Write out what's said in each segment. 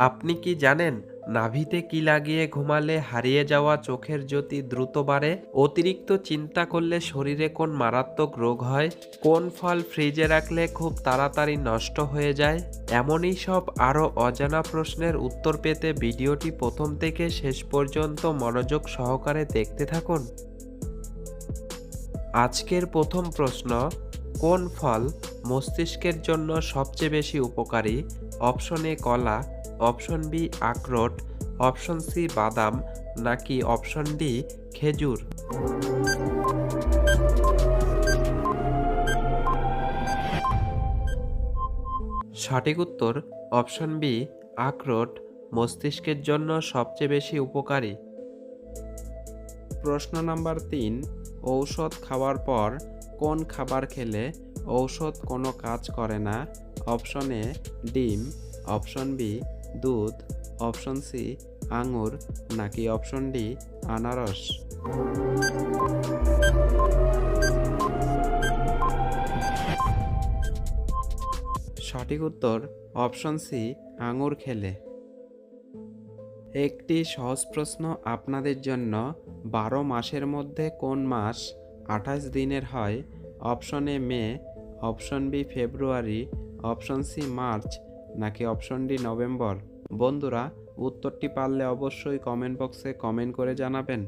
আপনি কি জানেন নাভিতে কি লাগিয়ে ঘুমালে হারিয়ে যাওয়া চোখের জ্যোতি দ্রুত বাড়ে? অতিরিক্ত চিন্তা করলে শরীরে কোন মারাত্মক রোগ হয়? কোন ফল ফ্রিজে রাখলে খুব তাড়াতাড়ি নষ্ট হয়ে যায়? এমনই সব আরও অজানা প্রশ্নের উত্তর পেতে ভিডিওটি প্রথম থেকে শেষ পর্যন্ত মনোযোগ সহকারে দেখতে থাকুন। আজকের প্রথম প্রশ্ন, কোন ফল মস্তিষ্কের জন্য সবচেয়ে বেশি উপকারী? অপশন এ, কলা। অপশন বি আখরোট, অপশন সি বাদাম, নাকি অপশন ডি খেজুর? সঠিক উত্তর অপশন বি আখরোট, মস্তিষ্কের জন্য সবচেয়ে বেশি উপকারী। প্রশ্ন নাম্বার তিন, ঔষধ খাওয়ার পর কোন খাবার খেলে ঔষধ কোনো কাজ করে না? অপশন এ ডিম, অপশন বি দুধ, অপশন সি, আঙুর, নাকি অপশন ডি, আনারস? সঠিক উত্তর, অপশন সি, আঙুর খেলে। একটি সহজ প্রশ্ন আপনাদের জন্য, বারো মাসের মধ্যে কোন মাস আঠাশ দিনের হয়? Option A May, option B February, option C March নাকি অপশন ডি নভেম্বর? বন্ধুরা, উত্তরটি পারলে অবশ্যই কমেন্ট বক্সে কমেন্ট করে জানাবেন।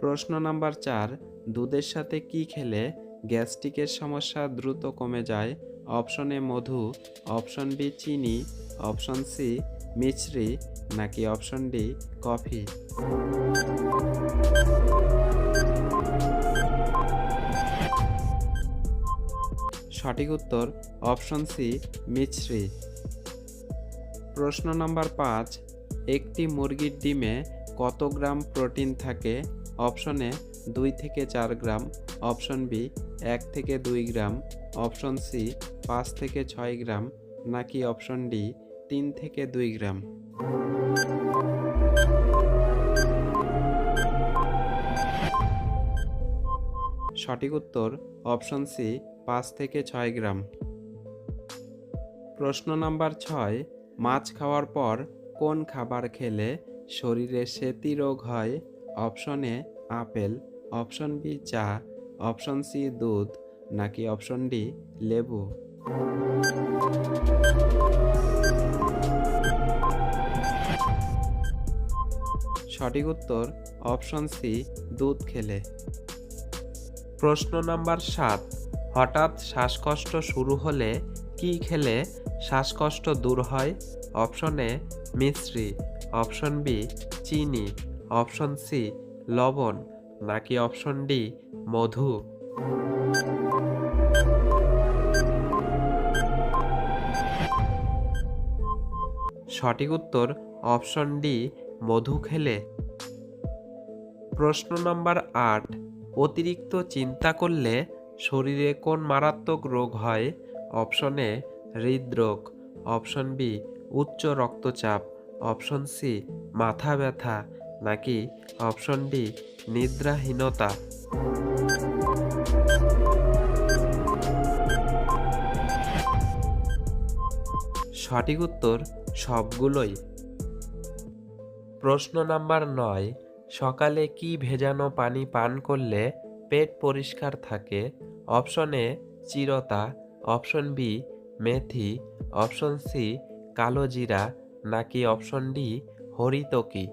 প্রশ্ন নাম্বার চার, দুধের সাথে কি খেলে গ্যাস্ট্রিকের সমস্যা দ্রুত কমে যায়? অপশন এ মধু, অপশন বি চিনি, অপশন সি মিছরি, নাকি অপশন ডি কফি? সঠিক উত্তর অপশন সি মিছরি। প্রশ্ন নম্বর পাঁচ, একটি মুরগির ডিমে কত গ্রাম প্রোটিন থাকে? অপশন এ, দুই থেকে চার গ্রাম। অপশন বি, এক থেকে দুই গ্রাম। অপশন সি, পাঁচ থেকে ছয় গ্রাম। নাকি অপশন ডি, তিন থেকে দুই গ্রাম। সঠিক উত্তর অপশন সি পাঁচ থেকে ছয় গ্রাম। প্রশ্ন নাম্বার ছয়, মাছ খাওয়ার পর কোন খাবার খেলে শরীরে সেতি রোগ হয়? Option A, apple, option B, চা, অপশন সি, দুধ, নাকি অপশন ডি, লেবু? সঠিক উত্তর, অপশন সি, দুধ খেলে। প্রশ্ন নাম্বার সাত হঠাৎ শ্বাসকষ্ট শুরু হলে কি খেলে শ্বাসকষ্ট দূর হয়? অপশন এ মিশ্রি অপশন বি, চিনি। অপশন সি, লবণ। নাকি অপশন ডি, মধু? সঠিক উত্তর অপশন ডি, মধু খেলে। প্রশ্ন নম্বর আট, অতিরিক্ত চিন্তা করলে শরীরে কোন মারাত্মক রোগ হয়? অপশন এ, হৃদরোগ। অপশন বি, উচ্চ রক্তচাপ। অপশন সি, মাথা ব্যথা। নাকি অপশন ডি, নিদ্রাহীনতা। সঠিক উত্তর সবগুলোই। প্রশ্ন নাম্বার নয়, সকালে কি ভেজানো পানি পান করলে পেট পরিষ্কার থাকে অপশন এ চিরতা অপশন বি মেথি অপশন সি কালো জিরা, নাকি অপশন ডি হরিতকি?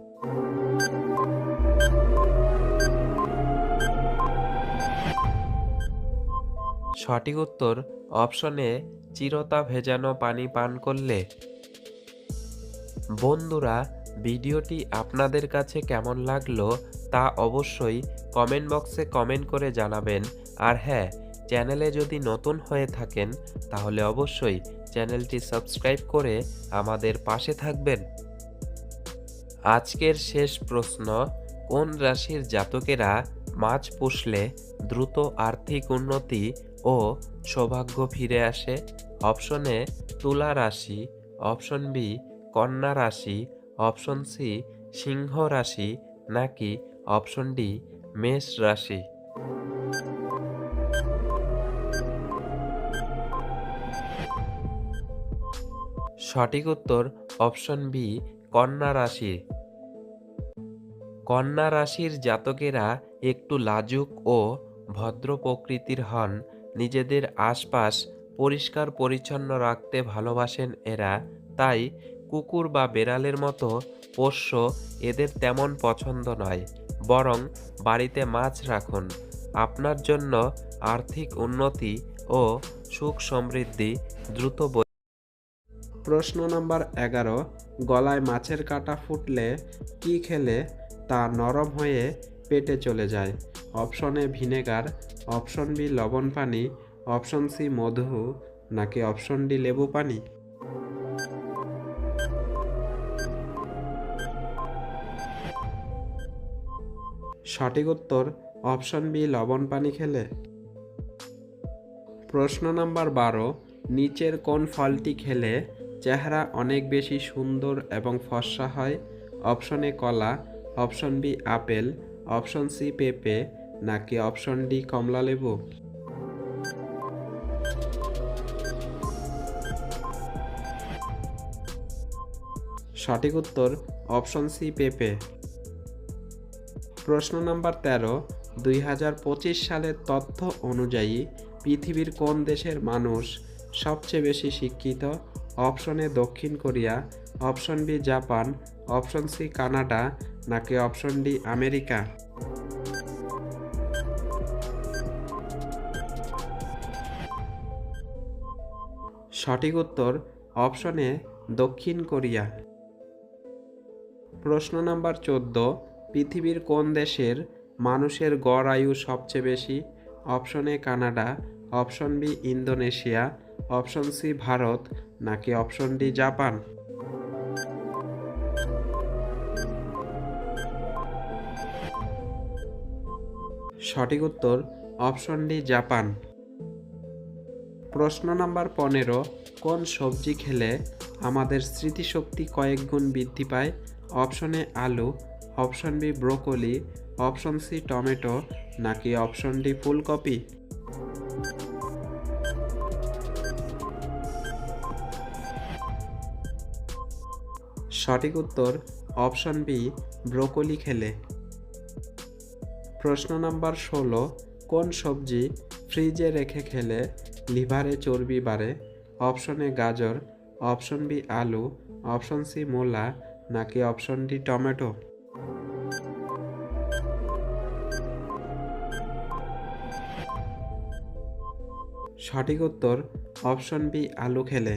সঠিক উত্তর অপশনে চিরতা ভেজানো পানি পান করলে। বন্ধুরা, ভিডিওটি আপনাদের কাছে কেমন লাগল তা অবশ্যই কমেন্ট বক্সে কমেন্ট করে জানাবেন। আর হ্যাঁ চ্যানেলে যদি নতুন হয়ে থাকেন, তাহলে অবশ্যই চ্যানেলটি সাবস্ক্রাইব করে আমাদের পাশে থাকবেন। আজকের শেষ প্রশ্ন, কোন রাশির জাতকেরা মাছ পুষলে দ্রুত আর্থিক উন্নতি ও সৌভাগ্য ফিরে আসে? অপশন এ, তুলা রাশি, অপশন বি, কন্যা রাশি, অপশন সি, সিংহ রাশি, নাকি অপশন ডি মেষ রাশি। সঠিক উত্তর অপশন বি কন্যা রাশি। কন্যা রাশির জাতকেরা একটু লাজুক ও ভদ্র প্রকৃতির হন। নিজেদের আশপাশ পরিষ্কার পরিচ্ছন্ন রাখতে ভালোবাসেন এরা। তাই কুকুর বা বেড়ালের মতো পোষ্য এদের তেমন পছন্দ নয়। বরং বাড়িতে মাছ রাখুন। আপনার জন্য আর্থিক উন্নতি ও সুখ সমৃদ্ধি দ্রুত প্রশ্ন নাম্বার এগারো, গলায় মাছের কাঁটা ফুটলে কি খেলে তা নরম হয়ে পেটে চলে যায়? Option A vinegar, option B লবণ পানি, অপশন সি মধু, নাকি অপশন ডি লেবু পানি? সঠিক উত্তর অপশন বি, লবণ পানি খেলে। প্রশ্ন নাম্বার বারো, নিচের কোন ফলটি খেলে চেহারা অনেক বেশি সুন্দর এবং ফর্সা হয়? অপশন এ, কলা। Option B, apple. Option C, পেঁপে। নাকি অপশন ডি, কমলা লেবু? সঠিক উত্তর অপশন সি, পেঁপে। প্রশ্ন নাম্বার তেরো, দুই সালের তথ্য অনুযায়ী পৃথিবীর কোন দেশের মানুষ সবচেয়ে বেশি শিক্ষিত? অপশন এ দক্ষিণ Korea, option B Japan, option C Canada, নাকি অপশন ডি আমেরিকা? সঠিক উত্তর অপশনে দক্ষিণ কোরিয়া। প্রশ্ন নাম্বার চোদ্দ পৃথিবীর কোন দেশের মানুষের গড় আয়ু সবচেয়ে বেশি? Option A Canada, option B Indonesia, option C Bharat, নাকি অপশন ডি জাপান? সঠিক উত্তর, অপশন ডি জাপান। প্রশ্ন নাম্বার পনেরো, কোন সবজি খেলে আমাদের স্মৃতিশক্তি কয়েক গুণ বৃদ্ধি পায়? অপশন আলু option B broccoli, option C tomato, নাকি অপশন ডি ফুলকপি? সঠিক উত্তর অপশন বি, ব্রোকলি খেলে। প্রশ্ন নাম্বার ষোলো, কোন সবজি ফ্রিজে রেখে খেলে লিভারে চর্বি বাড়ে? অপশন এ গাজর, অপশন বি আলু, অপশন সি মূলা, নাকি অপশন ডি টমেটো? সঠিক উত্তর অপশন বি আলু খেলে।